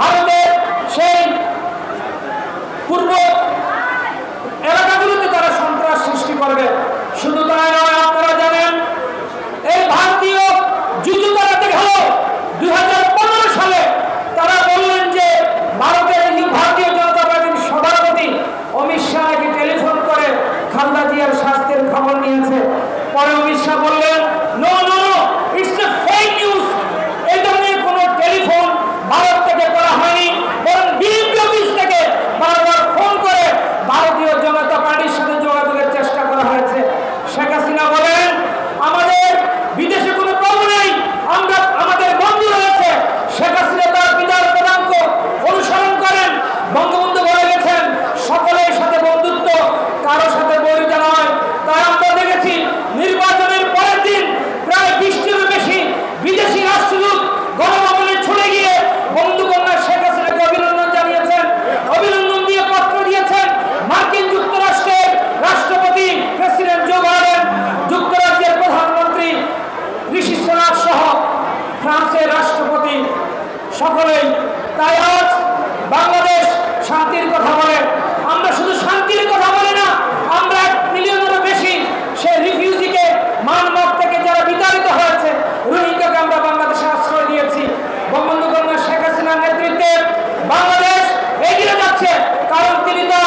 ভারতের সেই পূর্ব এলাকাগুলোতে তারা সন্ত্রাস সৃষ্টি করবে। শুধু তাই নয়, আপনারা জানেন, এই ভারতীয় যুদ্ধ তারা দেখল দুই সালে তারা বললেন যে, ভারতের ভারতীয় জনতা পার্টির সভাপতি অমিত শাহ টেলিফোন করে খালদা জিয়ার স্বাস্থ্যের খবর নিয়েছে। পরে অমিত শাহ বললেন বাংলাদেশ শান্তির কথা বলে। আমরা শুধু শান্তির কথা বলি না, আমরা এক মিলিয়নেরও বেশি সে রিফিউজিকে মানমত থেকে যারা বিতাড়িত হয়েছে, রোহিঙ্গাকে আমরা বাংলাদেশে আশ্রয় দিয়েছি। বঙ্গবন্ধু কন্যা শেখ হাসিনার নেতৃত্বে বাংলাদেশ এগিয়ে যাচ্ছে, কারণ তিনি তার